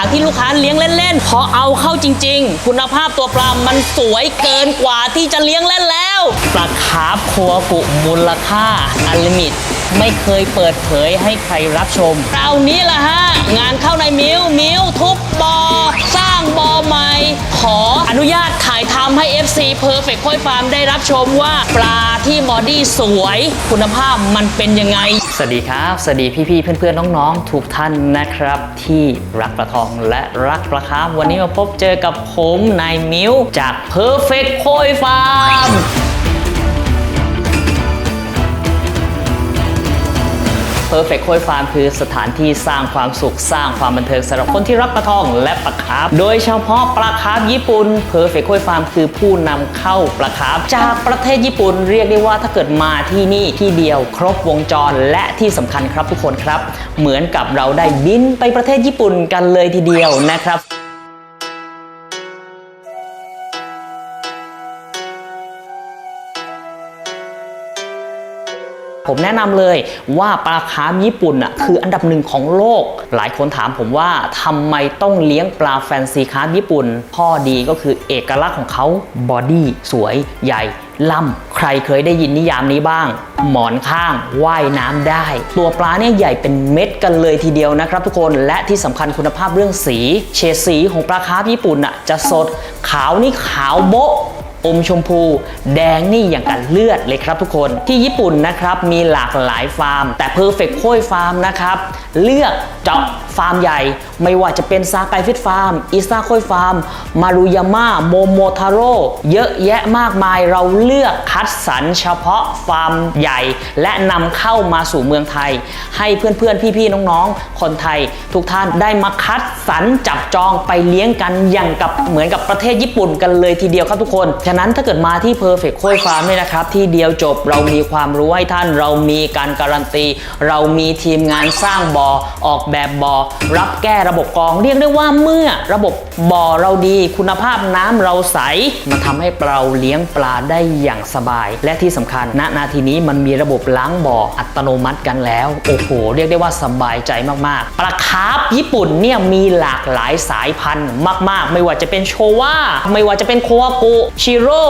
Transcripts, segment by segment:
จากที่ลูกค้าเลี้ยงเล่นๆพอเอาเข้าจริง ๆ คุณภาพตัวปลามันสวยเกินกว่าที่จะเลี้ยงเล่นแล้วปลาคาร์ฟครัวกุมูลค่าอัลลิมิต ไม่เคยเปิดเผยให้ใครรับชมคราวนี้ล่ะฮะ งานเข้าในมิวมิวทุบบอสร้างบอใหม่ขออนุญาตถ่ายทำให้ FC Perfect ค่อยฟาร์มได้รับชมว่าปลาที่บอดี้สวยคุณภาพมันเป็นยังไง สวัสดีครับ สวัสดีพี่ๆเพื่อนๆน้องๆทุกท่านนะครับ ที่รักปลาทองและรักปลาคาร์ฟวันนี้มาพบเจอกับผมนายมิวจาก Perfect ค่อยฟาร์ม Perfect โคยฟาร์มคือสถานที่สร้างความสุขสร้างความบันเทิงสำหรับคนที่รักปลาทองและปลาคาร์ฟโดยเฉพาะปลาคาร์ฟญี่ปุ่น Perfect โคยฟาร์มคือผู้นำเข้าปลาคาร์ฟจากประเทศญี่ปุ่นเรียกได้ว่าถ้าเกิดมาที่นี่ที่เดียวครบวงจรและที่สำคัญครับทุกคนครับ เหมือนกับเราได้บินไปประเทศญี่ปุ่นกันเลยทีเดียวนะครับ ผมแนะนำเลยว่าปลาคาร์ฟญี่ปุ่นอะคืออันดับหนึ่งของโลก หลายคนถามผมว่าทำไมต้องเลี้ยงปลาแฟนซีคาร์ฟญี่ปุ่น ข้อดีก็คือเอกลักษณ์ของเขาบอดี้สวยใหญ่ล่ำใครเคยได้ยินนิยามนี้บ้าง หมอนข้างว่ายน้ำได้ ตัวปลาเนี่ยใหญ่เป็นเม็ดกันเลยทีเดียวนะครับทุกคนและที่สำคัญคุณภาพเรื่องสี เฉดสีของปลาคาร์ฟญี่ปุ่นอะจะสด ขาวนี่ขาวโบ๊ะ อมชมพู แดงนี่อย่างกับเลือดเลยครับทุกคนที่ญี่ปุ่นนะครับมีหลากหลายฟาร์ม แต่ Perfect โค้ยฟาร์มนะครับ เลือกเจาะฟาร์มใหญ่ ไม่ว่าจะเป็นซาไกฟิตฟาร์มอิซาโค้ยฟาร์ม มารุยาม่าโมโมทาโร่เยอะแยะมากมายเราเลือกคัดสรรเฉพาะฟาร์มใหญ่ และนำเข้ามาสู่เมืองไทย ให้เพื่อนๆ พี่ๆ น้องๆ คนไทย ทุกท่านได้มาคัดสรรจับจองไปเลี้ยงกันอย่างกับเหมือนกับประเทศญี่ปุ่นกันเลยทีเดียวครับทุกคนฉะนั้นถ้าเกิดมาที่ Perfect โค้ยฟาร์มเนี่ยนะครับ ที่เดียวจบเรามีความรู้ให้ท่าน เรามีการการันตี เรามีทีมงานสร้างบอ่อออกแบบบอ่อรับแก้ระบบกรอง เรียกได้ว่าเมื่อระบบบ่อเราดีคุณภาพน้ำเราใสมันทำให้เราเลี้ยงปลาได้อย่างสบาย และที่สำคัญณนาทีนี้มันมีระบบล้างบ่ออัตโนมัติกันแล้วโอ้โหเรียกได้ว่าสบายใจมากๆ ปลาคาร์ฟญี่ปุ่นเนี่ยมีหลากหลายสายพันธุ์มาก ๆ ไม่ว่าจะเป็นโชวาไม่ว่าจะเป็นโคอากุชิโร่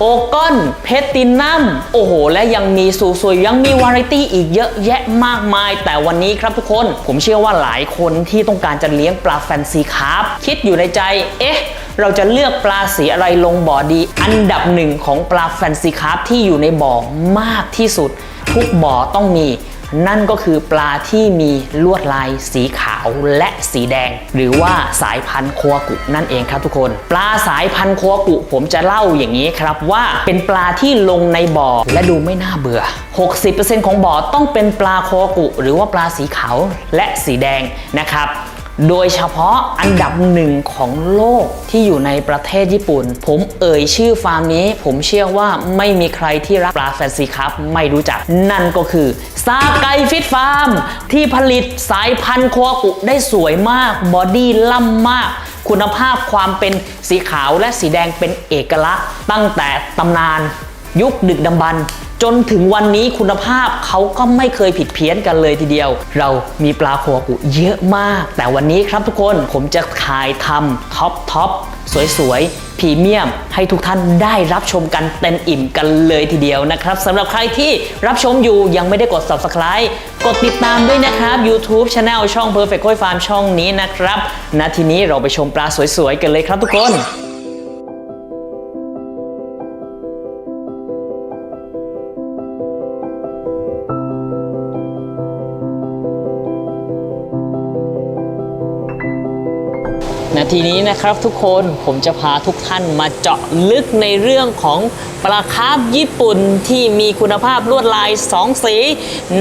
โอกอน เพชรตินัมโอ้โห และยังมีซูซุยยังมีวาไรตี้อีกเยอะแยะมากมาย แต่วันนี้ครับทุกคน ผมเชื่อว่าหลายคนที่ต้องการจะเลี้ยงปลาแฟนซีคาร์ฟคิดอยู่ในใจ เอ๊ะ เราจะเลือกปลาสีอะไรลงบ่อดี อันดับหนึ่งของปลาแฟนซีคาร์ฟที่อยู่ในบ่อมากที่สุด ทุกบ่อต้องมี นั่นก็คือปลาที่มีลวดลายสีขาวและสีแดง หรือว่าสายพันธุ์โคกุนั่นเองครับทุกคน ปลาสายพันธุ์โคกุผมจะเล่าอย่างนี้ครับว่าเป็นปลาที่ลงในบ่อและดูไม่น่าเบื่อ 60%ของบ่อต้องเป็นปลาโคกุหรือว่าปลาสีขาวและสีแดงนะครับ โดยเฉพาะอันดับหนึ่งของโลกที่อยู่ในประเทศญี่ปุ่น ผมเอ่ยชื่อฟาร์มนี้ ผมเชื่อว่าไม่มีใครที่รักปลาแฟนซีครับ ไม่รู้จัก นั่นก็คือซาไกฟิตฟาร์มที่ผลิตสายพันธุ์โคอากุได้สวยมาก บอดี้ล่ำมาก คุณภาพความเป็นสีขาวและสีแดงเป็นเอกลักษณ์ ตั้งแต่ตำนาน ยุคดึกดำบรรพ์ จนถึงวันนี้คุณภาพเขาก็ไม่เคยผิดเพี้ยนกันเลยทีเดียว เรามีปลาโคกุเยอะมาก แต่วันนี้ครับทุกคนผมจะขายทำท็อปท็อปสวยๆพรีเมียม ให้ทุกท่านได้รับชมกันเต็มอิ่มกันเลยทีเดียวนะครับสำหรับใครที่รับชมอยู่ยังไม่ได้กด subscribe กดติดตามด้วยนะครับ YouTube Channel ช่อง Perfect ค่อยฟาร์มช่องนี้นะครับณทีนี้เราไปชมปลาสวยๆกันเลยครับทุกคน นาทีนี้นะครับทุกคนผมจะพาทุกท่านมาเจาะลึกในเรื่องของปลาคาร์ฟญี่ปุ่นที่มีคุณภาพลวดลาย 2 สี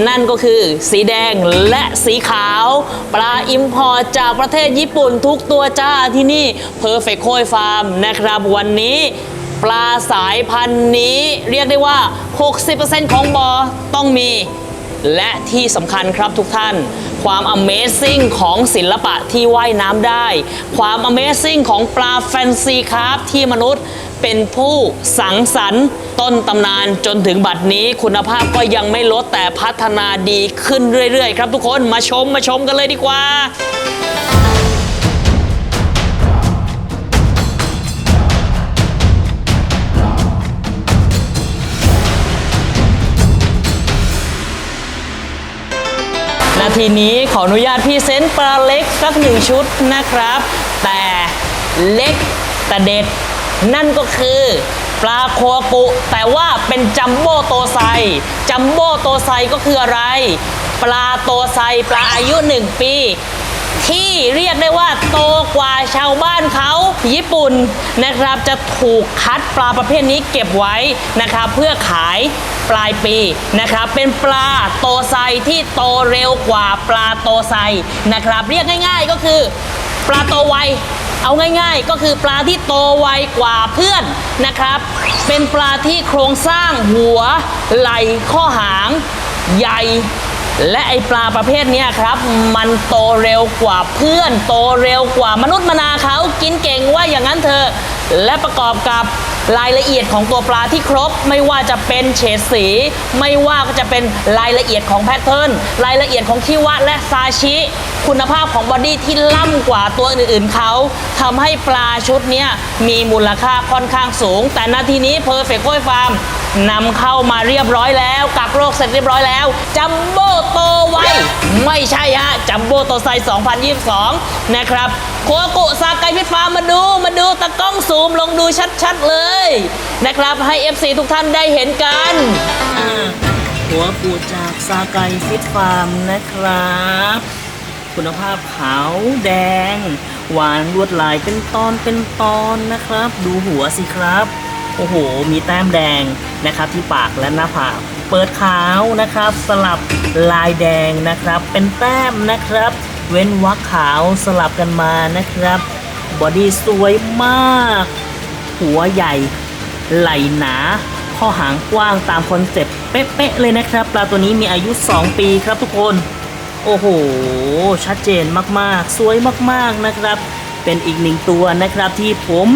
นั่นก็คือสีแดงและสีขาว ปลาอิมพอร์ตจากประเทศญี่ปุ่นทุกตัวจ้าที่นี่ Perfect โคยฟาร์มนะครับวันนี้ปลาสายพันธุ์นี้เรียกได้ว่า 60%ของบอต้องมี และที่สำคัญครับทุกท่าน ความ Amazing ของศิลปะที่ว่ายน้ำได้ ความ Amazing ของปลาแฟนซีครับที่มนุษย์เป็นผู้สังสรรค์ต้นตำนานจนถึงบัดนี้คุณภาพก็ยังไม่ลดแต่พัฒนาดีขึ้นเรื่อยๆ ครับทุกคนมาชมมาชมกันเลยดีกว่า นาทีนี้ขออนุญาตพี่เซนปลาเล็กสักหนึ่งชุดนะครับ แต่เล็กแต่เด็ด นั่นก็คือปลาโคอากุ แต่ว่าเป็นจัมโบ้โตไซจัมโบ้โตไซก็คืออะไร ปลาโตไซปลาอายุ 1 ปี ที่เรียกได้ว่าโตกว่าชาวบ้านเขาญี่ปุ่นนะครับจะถูกคัดปลาประเภทนี้เก็บไว้นะครับ เพื่อขายปลายปีนะครับ เป็นปลาโตไซที่โตเร็วกว่าปลาโตไซนะครับ เรียกง่าย ๆก็คือ ปลาโตไวเอาง่ายๆ ก็คือปลาที่โตไวกว่าเพื่อนนะครับ เป็นปลาที่โครงสร้างหัว ไหล่ข้อหาง ใหญ่ และไอปลาประเภทนี้ครับ มันโตเร็วกว่าเพื่อน โตเร็วกว่ามนุษย์มนาเขากินเก่งว่าอย่างนั้นเถอะและประกอบกับรายละเอียดของตัวปลาที่ครบ ไม่ว่าจะเป็นเฉดสี ไม่ว่าก็จะเป็นรายละเอียดของแพทเทิร์นรายละเอียดของคิวะและซาชิ คุณภาพของบอดี้ที่ล่ำกว่าตัวอื่นๆเขาทำให้ปลาชุดนี้มีมูลค่าค่อนข้างสูง แต่นาทีนี้เพอร์เฟกต์โคยฟาร์ม นำเข้ามาเรียบร้อยแล้วกักโรคเสร็จเรียบร้อยแล้วจัมโบ้โตไวไม่ใช่ฮะจัมโบ้โตไซ 2022 นะครับโคกุซาไกพิฟามมาดูมาดูตะกล้องซูมลงดูชัดๆเลยนะครับให้ FC ทุกท่านได้เห็นกันหัวปูจากซาไกฟิตฟาร์มนะครับ คุณภาพขาวแดง หวานลวดลายเป็นตอนเป็นตอนนะครับ ดูหัวสิครับ โอ้โห มีแต้มแดงนะครับที่ปากและหน้าผากเปิดขาวนะครับ สลับลายแดงนะครับ เป็นแต้มนะครับ เว้นวักขาวสลับกันมานะครับ บอดี้สวยมาก หัวใหญ่ ไหลหนาข้อหางกว้างตามคอนเซ็ปต์เป๊ะๆเลยนะครับ ปลาตัวนี้มีอายุ 2 ปีครับทุกคน โอ้โห ชัดเจนมากๆ สวยมากๆนะครับ เป็นอีกหนึ่งตัวนะครับที่ผม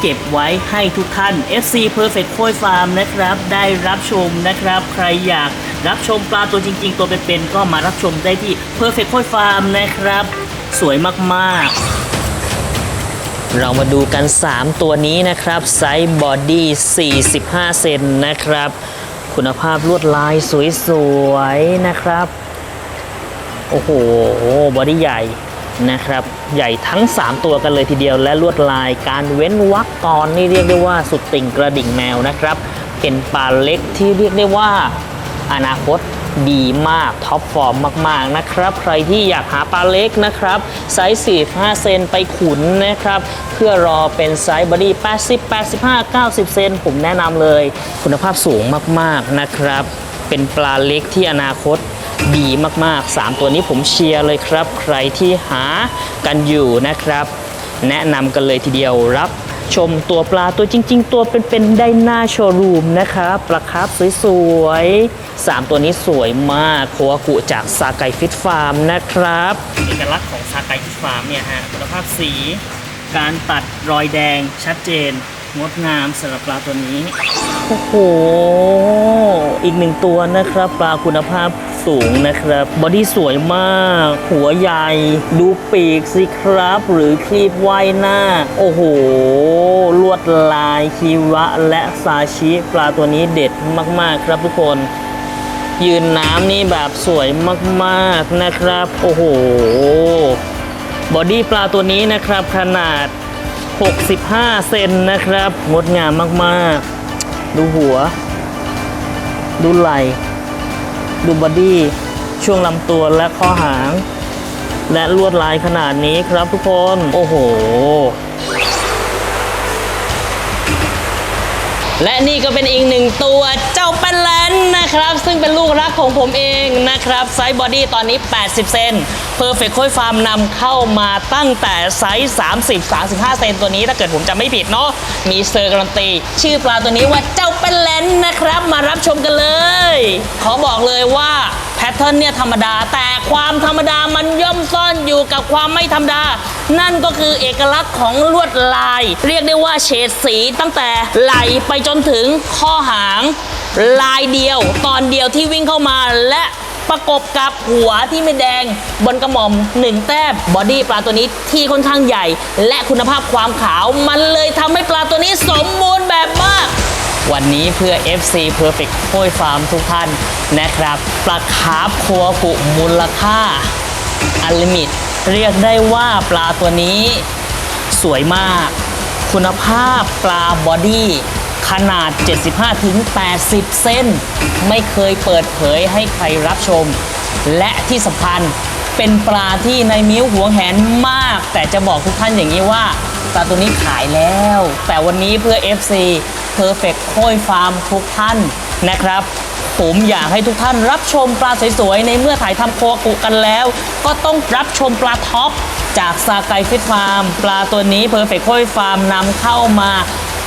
เก็บไว้ให้ทุกท่าน FC Perfect Koi Farm นะครับ ได้รับชมนะครับ ใครอยากรับชมปลาตัวจริง ๆ ตัวเป็นๆก็มารับชมได้ที่ Perfect Koi Farm นะครับ สวยมากๆเรามาดูกัน 3 ตัวนี้นะครับ ไซส์บอดี้ 45 เซนนะครับ คุณภาพลวดลายสวย ๆ นะครับ โอ้โห บอดี้ใหญ่ นะครับ ใหญ่ทั้ง 3 ตัวกันเลยทีเดียวและลวดลายการเว้นวักกรนี่เรียกได้ว่าสุดติ่งกระดิ่งแมวนะครับ เป็นปลาเล็กที่เรียกได้ว่าอนาคตดีมากท็อปฟอร์มมาก ๆ นะครับ ใครที่อยากหาปลาเล็กนะครับ ไซส์ 45 เซนไปขุนนะครับ เพื่อรอเป็นไซส์บอดี้80 85 90 เซนผมแนะนำเลย คุณภาพสูงมาก ๆ นะครับ เป็นปลาเล็กที่อนาคต ดีมากๆ 3 ตัวนี้ผมเชียร์เลยครับ ใครที่หากันอยู่นะครับ แนะนำกันเลยทีเดียวรับชมตัวปลาตัวจริง ๆ ตัวเป็นๆได้หน้าโชว์รูมนะครับปลาครับสวยๆ 3 ตัวนี้สวยมากโคอากุจากซาไกฟิตฟาร์มนะครับเอกลักษณ์ของซาไกฟิตฟาร์มเนี่ยฮะคุณภาพสี การตัดรอยแดงชัดเจน งดงามสำหรับปลาตัวนี้ โอ้โห อีกหนึ่งตัวนะครับ ปลาคุณภาพสูงนะครับ บอดี้สวยมาก หัวใหญ่ ดูปีกสิครับ หรือคลีบไว้หน้า โอ้โห ลวดลายคีวะและซาชิ ปลาตัวนี้เด็ดมาก ๆ ครับทุกคนยืนน้ำนี่แบบสวยมากๆนะครับ โอ้โห บอดี้ปลาตัวนี้นะครับขนาด 65 เซนนะครับ งดงามมากๆ ดูหัว ดูไหล่ดูบอดี้ ช่วงลำตัวและข้อหาง และลวดลายขนาดนี้ครับทุกคน โอ้โห และนี่ก็เป็นอีกหนึ่งตัวเจ้าแปนแลนนะครับ ซึ่งเป็นลูกรักของผมเองนะครับ ไซส์บอดี้ตอนนี้ 80 เซนเพอร์เฟค o อยฟาร์มนำเข้ามาตั้งแต่ไซส์ 30 35 เซนตัวนี้ถ้าเกิดผมจำไม่ผิดเนาะมีเซอร์การันตี ชื่อปลาตัวนี้ว่าเจ้าแปนแลนนะครับ มารับชมกันเลย ขอบอกเลยว่า ทเทิร์นเนี่ยธรรมดา แต่ความธรรมดามันย่อมซ่อนอยู่กับความไม่ธรรมดา นั่นก็คือเอกลักษณ์ของลวดลาย เรียกได้ว่าเฉดสีตั้งแต่ไหลไปจนถึงข้อหาง ลายเดียว ตอนเดียวที่วิ่งเข้ามาและประกบกับหัวที่ไม่แดงบนกระหม่อมหนึ่งแต้มบอดี้ปลาตัวนี้ที่ค่อนข้างใหญ่ และคุณภาพความขาวมันเลยทำให้ปลาตัวนี้สมบูรณ์แบบมาก วันนี้เพื่อ FC Perfect โค้ยฟาร์มทุกท่านนะครับปลาคาร์ฟโคัวกุมูลค่าอันลิมิต เรียกได้ว่าปลาตัวนี้สวยมาก คุณภาพปลาบอดี้ขนาด 75-80 เซนไม่เคยเปิดเผยให้ใครรับชม และที่สำคัญเป็นปลาที่ในมิ้วหวงแหนมาก แต่จะบอกทุกท่านอย่างนี้ว่า ปลาตัวนี้ขายแล้ว แต่วันนี้เพื่อ FC Perfect โค้ยฟาร์มทุกท่านนะครับ ผมอยากให้ทุกท่านรับชมปลาสวยๆ ในเมื่อถ่ายทำโคกุกันแล้ว ก็ต้องรับชมปลาท็อปจากซาไกฟิตฟาร์ม ปลาตัวนี้เพอร์เฟคโค้ยฟาร์มนำเข้ามา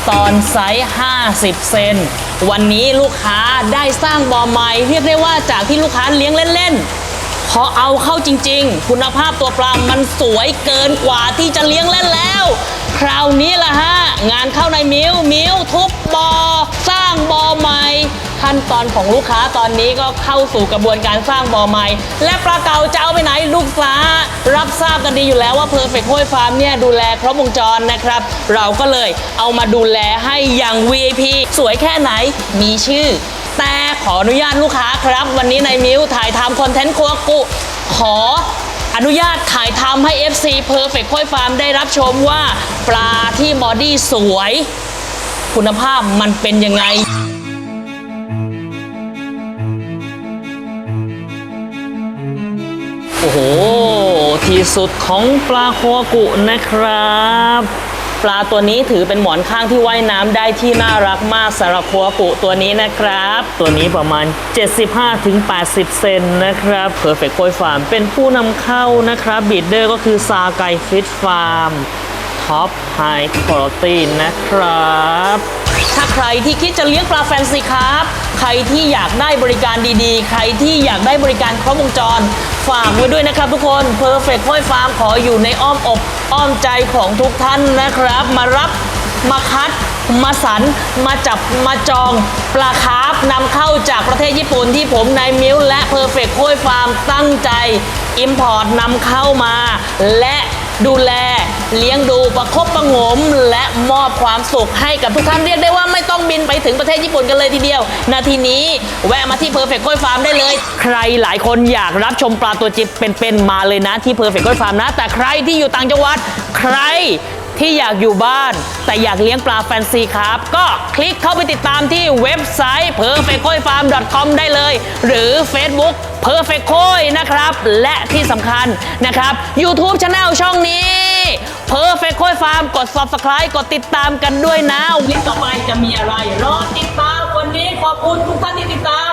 ตอนไซส์ 50 เซน วันนี้ลูกค้าได้สร้างบ่อใหม่เรียกได้ว่าจากที่ลูกค้าเลี้ยงเล่นๆ พอเอาเข้าจริงๆ คุณภาพตัวปลา มันสวยเกินกว่าที่จะเลี้ยงเล่นแล้ว คราวนี้ละฮะ งานเข้าในมิวมิวทุบบอ สร้างบอใหม่ ขั้นตอนของลูกค้าตอนนี้ก็เข้าสู่กระบวนการสร้างบอใหม่ และปลาเก่าจะเอาไปไหนลูกค้า รับทราบกันดีอยู่แล้วว่า Perfect ห้วยฟาร์มเนี่ยดูแลครบวงจรนะครับ เราก็เลยเอามาดูแลให้อย่าง VIP สวยแค่ไหนมีชื่อ แต่ขออนุญาตลูกค้าครับ วันนี้ในมิวถ่ายทำคอนเทนต์ครัวกุขอ อนุญาตถ่ายทำให้ FC Perfect ค่อยฟาร์มได้รับชมว่า ปลาที่มอดี้สวย คุณภาพมันเป็นยังไงโอ้โห ที่สุดของปลาโคกุนะครับ ลาตัวนี้ถือเป็นหมอนข้างที่ว่ายน้ำได้ที่น่ารักมากสำหรับคัวกุตัวนี้นะครับ ตัวนี้ประมาณ 75-80 เซนนะครับ Perfect โคยฟาร์มเป็นผู้นำเข้านะครับบีดเดอร์ก็คือซาไกฟิตฟาร์มท็อปไฮคุณภาพนะครับ ถ้าใครที่คิดจะเลี้ยงปลาแฟนซีครับ ใครที่อยากได้บริการดีๆ ใครที่อยากได้บริการครบวงจร ฝากไว้ด้วยนะครับทุกคน Perfect ห้อยฟาร์มขออยู่ในอ้อมอกอ้อมใจของทุกท่านนะครับ มารับมาคัดมาสันมาจับมาจองปลาคาร์ฟนำเข้าจากประเทศญี่ปุ่นที่ผมนายมิวและ Perfect ห้อยฟาร์มตั้งใจ Import นำเข้ามาและ ดูแล เลี้ยงดูประคบประงม และมอบความสุขให้กับทุกท่านเรียกได้ว่าไม่ต้องบินไปถึงประเทศญี่ปุ่นกันเลยทีเดียว นาทีนี้แวะมาที่ Perfect ก้อยฟาร์มได้เลย ใครหลายคนอยากรับชมปลาตัวจิบเป็นๆมาเลยนะที่ Perfect ก้อยฟาร์มนะ แต่ใครที่อยู่ต่างจังหวัด ใคร ที่อยากอยู่บ้าน แต่อยากเลี้ยงปลาแฟนซีครับ ก็คลิกเข้าไปติดตามที่เว็บไซต์ perfectkoifarm.com ได้เลย หรือ Facebook Perfect โคยนะครับ และที่สำคัญนะครับ YouTube Channel ช่องนี้ Perfect โคยฟาร์มกด Subscribe กดติดตามกันด้วยนะวิดีโอต่อไปจะมีอะไร รอติดตามวันนี้ขอบคุณทุกท่านที่ติดตาม